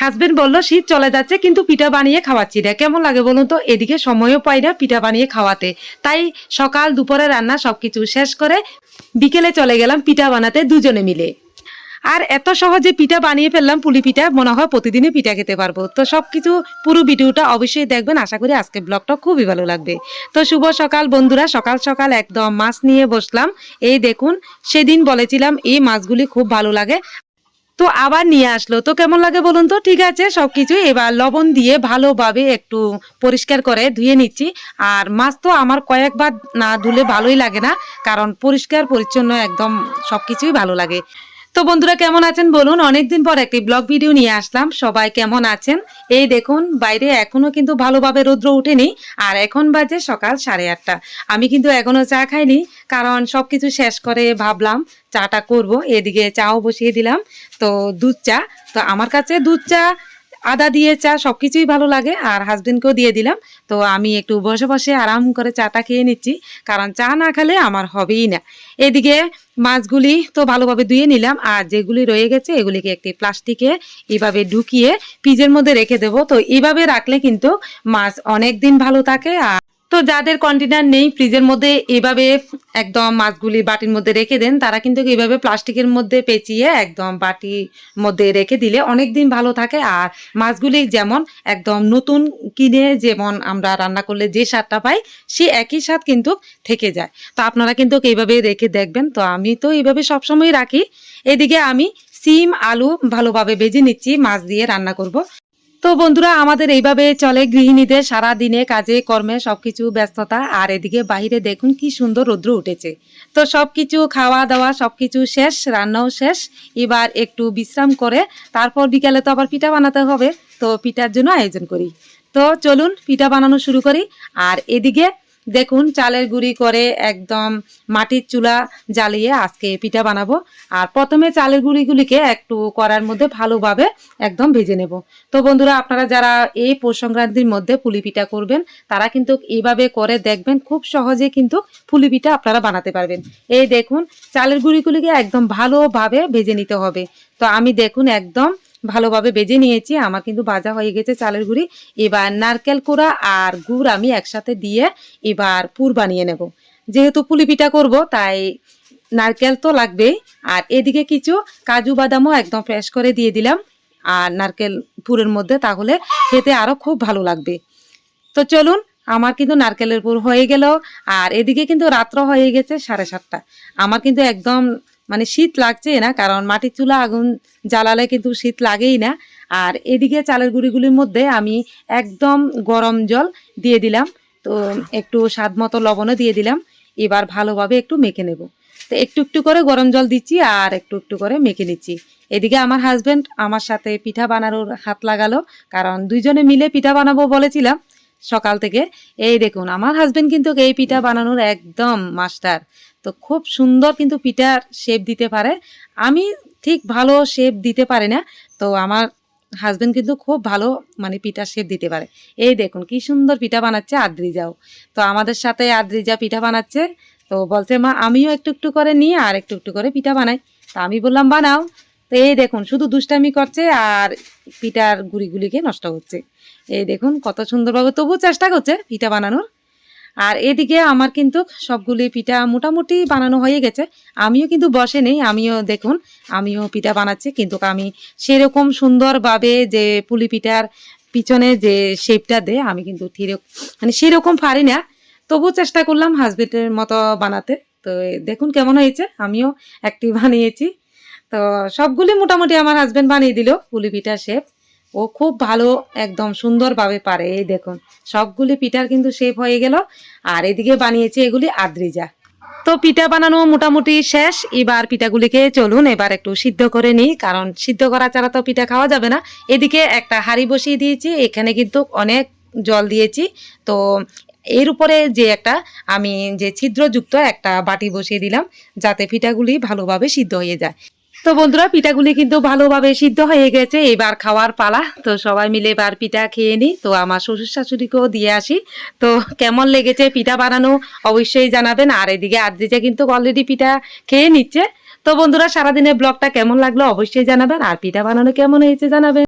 Husband বলল, শীত চলে যাচ্ছে, কিন্তু পিঠা বানিয়ে খাওয়াচ্ছি না কেমন লাগে বলুন তো? এদিকে সময়ও পাই না পিঠা বানিয়ে খাওয়াতে। তাই সকাল দুপুরে রান্না সবকিছু শেষ করে বিকেলে চলে গেলাম পিঠা বানাতে দুজনে মিলে। আর এত সহজে পিঠা বানিয়ে ফেললাম পুলি পিঠা, মনে হয় প্রতিদিনই পিঠা খেতে পারব। তো সবকিছু পুরো ভিডিওটা অবশ্যই দেখবেন। আশা করি আজকে ব্লগটা খুবই ভালো লাগবে। তো শুভ সকাল বন্ধুরা, সকাল সকাল একদম মাছ নিয়ে বসলাম। এই দেখুন, সেদিন বলেছিলাম এই মাছগুলি খুব ভালো লাগে। তো আবার নিয়ে আসলো। তো কেমন লাগে বলুন তো? ঠিক আছে, সবকিছু এবার লবণ দিয়ে ভালোভাবে একটু পরিষ্কার করে ধুয়ে নিচ্ছি। আর মাছ তো আমার কয়েকবার না ধুলে ভালোই লাগে না, কারণ পরিষ্কার, পরিচ্ছন্ন একদম সবকিছুই ভালো লাগে। তো বন্ধুরা কেমন আছেন? বলুন, অনেকদিন পর একটি ব্লগ ভিডিও নিয়ে আসলাম। সবাই কেমন আছেন? এই দেখুন, বাইরে এখনও কিন্তু ভালোভাবে রৌদ্র উঠেনি আর এখন বাজে সকাল সাড়ে আটটা। আমি কিন্তু এখনও চা খাইনি, কারণ সব কিছু শেষ করে ভাবলাম চাটা করব। এদিকে চাও বসিয়ে দিলাম। তো দুধ চা, তো আমার কাছে দুধ চা আদা দিয়ে চা সব কিছুই ভালো লাগে আর হাজবেন্ডকেও দিয়ে দিলাম। তো আমি একটু বসে বসে আরাম করে চাটা খেয়ে নিচ্ছি, কারণ চা না খেলে আমার হবেই না। এদিকে মাছগুলি তো ভালোভাবে ধুয়ে নিলাম, আর যেগুলি রয়ে গেছে এগুলিকে একটি প্লাস্টিকে এভাবে ঢুকিয়ে পিজের মধ্যে রেখে দেবো। তো এইভাবে রাখলে কিন্তু মাছ অনেক দিন ভালো থাকে আর তো যাদের কন্টেনার নেই ফ্রিজের মধ্যে এভাবে একদম মাছগুলি বাটির মধ্যে রেখে দেন, তারা কিন্তু এইভাবে প্লাস্টিকের মধ্যে পেঁচিয়ে একদম বাটির মধ্যে রেখে দিলে অনেক দিন ভালো থাকে। আর মাছগুলি যেমন একদম নতুন কিনে যেমন আমরা রান্না করলে যে স্বাদটা পাই, সে একই স্বাদ কিন্তু থেকে যায়। তো আপনারা কিন্তু এইভাবে রেখে দেখবেন। তো আমি তো এইভাবে সবসময় রাখি। এদিকে আমি সিম, আলু ভালোভাবে ভেজে নিচ্ছি, মাছ দিয়ে রান্না করব। তো বন্ধুরা, আমাদের এইভাবে চলে গৃহিণীদের সারা দিনে কাজে, কর্মে সবকিছু ব্যস্ততা। আর এদিকে বাহিরে দেখুন কি সুন্দর রৌদ্র উঠেছে। তো সবকিছু খাওয়া দাওয়া, সবকিছু শেষ, রান্নাও শেষ। এবার একটু বিশ্রাম করে, তারপর বিকালে তো আবার পিঠা বানাতে হবে। তো পিঠার জন্য আয়োজন করি। তো চলুন, পিঠা বানানো শুরু করি। আর এদিকে দেখুন, চালের গুঁড়ি করে একদম মাটির চুলা জ্বালিয়ে আজকে পিঠা বানাবো। আর প্রথমে চালের গুঁড়িগুলিকে একটু করার মধ্যে ভালোভাবে একদম ভেজে নেব। তো বন্ধুরা, আপনারা যারা এই পৌষ সংক্রান্তির মধ্যে পুলি পিঠা করবেন, তারা কিন্তু এইভাবে করে দেখবেন, খুব সহজে কিন্তু পুলি পিঠা আপনারা বানাতে পারবেন। এই দেখুন, চালের গুঁড়িগুলিকে একদম ভালোভাবে ভেজে নিতে হবে। তো আমি দেখুন, একদম ভালোভাবে বেজে নিয়েছি। আমার কিন্তু ভাজা হয়ে গেছে চালের গুঁড়ি। এবার নারকেল কোড়া আর গুড় আমি একসাথে দিয়ে এবার পুর বানিয়ে নেব। যেহেতু পুলি পিঠা করব, তাই নারকেল তো লাগবেই। আর এদিকে কিছু কাজু বাদামও একদম ফ্রেশ করে দিয়ে দিলাম। আর নারকেল পুরের মধ্যে তাহলে খেতে আরও খুব ভালো লাগবে। তো চলুন, আমার কিন্তু নারকেলের পুর হয়ে গেল। আর এদিকে কিন্তু রাত্র হয়ে গেছে সাড়ে সাতটা। আমার কিন্তু একদম মানে শীত লাগছে না, কারণ মাটির চুলা আগুন জ্বালালে কিন্তু শীত লাগেই না। আর এদিকে চালের গুঁড়িগুলির মধ্যে আমি একদম গরম জল দিয়ে দিলাম। তো একটু স্বাদ মতো লবণও দিয়ে দিলাম। এবার ভালোভাবে একটু মেখে নেব। তো একটু একটু করে গরম জল দিচ্ছি আর একটু একটু করে মেখে নিচ্ছি। এদিকে আমার হাজবেন্ড আমার সাথে পিঠা বানানোর হাত লাগালো, কারণ দুইজনে মিলে পিঠা বানাবো বলেছিলাম সকাল থেকে। এই দেখুন, আমার হাজবেন্ড কিন্তু এই পিঠা বানানোর একদম মাস্টার। তো খুব সুন্দর কিন্তু পিঠার শেপ দিতে পারে। আমি ঠিক ভালো শেপ দিতে পারি না, তো আমার হাজব্যান্ড কিন্তু খুব ভালো মানে পিঠার শেপ দিতে পারে। এই দেখুন কি সুন্দর পিঠা বানাচ্ছে আদ্রিজাও। তো আমাদের সাথে আদ্রিজা পিঠা বানাচ্ছে, তো বলছে, মা, আমিও একটু একটু করে নিই আর একটু একটু করে পিঠা বানাই। তা আমি বললাম, বানাও। তো এই দেখুন শুধু দুষ্টামি করছে আর পিঠার গুড়িগুলিকে নষ্ট হচ্ছে এই দেখুন কত সুন্দরভাবে তবু চেষ্টা করছে পিঠা বানানোর। আর এদিকে আমার কিন্তু সবগুলি পিঠা মোটামুটি বানানো হয়ে গেছে। আমিও কিন্তু বসে নেই, আমিও দেখুন, আমিও পিঠা বানাচ্ছি, কিন্তু আমি সেরকম সুন্দরভাবে যে পুলি পিঠার পিছনে যে শেপটা দেয়, আমি কিন্তু ঠিক মানে সেরকম পারি না। তবু চেষ্টা করলাম হাজবেন্ডের মতো বানাতে। তো দেখুন কেমন হয়েছে, আমিও একটি বানিয়েছি। তো সবগুলি মোটামুটি আমার হাজবেন্ড বানিয়ে দিল পুলি পিঠা শেপ ও খুব ভালো, একদম সুন্দরভাবে পারে, এই দেখুন। সবগুলি পিঠার কিন্তু শেপ হয়ে গেল। আর এদিকে বানিয়েছে এগুলি আদ্রিজা। তো পিঠা বানানো মোটামুটি শেষ। এবার পিঠাগুলিকে চলুন এবার একটু সিদ্ধ করে নিই, কারণ সিদ্ধ করা ছাড়া তো পিঠা খাওয়া যাবে না। এদিকে একটা হাঁড়ি বসিয়ে দিয়েছি, এখানে কিন্তু অনেক জল দিয়েছি। তো এর উপরে যে একটা, আমি যে ছিদ্রযুক্ত একটা বাটি বসিয়ে দিলাম, যাতে পিঠাগুলি ভালোভাবে সিদ্ধ হয়ে যায়। তো বন্ধুরা, পিঠাগুলি কিন্তু ভালোভাবে সিদ্ধ হয়ে গেছে। এবার খাওয়ার পালা। তো সবাই মিলে এবার পিঠা খেয়ে নিই। তো আমার শ্বশুর শাশুড়িকেও দিয়ে আসি। তো কেমন লেগেছে পিঠা বানানো অবশ্যই জানাবেন। আর এদিকে আদ্রিজা কিন্তু অলরেডি পিঠা খেয়ে নিচ্ছে। তো বন্ধুরা, সারাদিনের ব্লগটা কেমন লাগল অবশ্যই জানাবেন। আর পিঠা বানানো কেমন হয়েছে জানাবেন।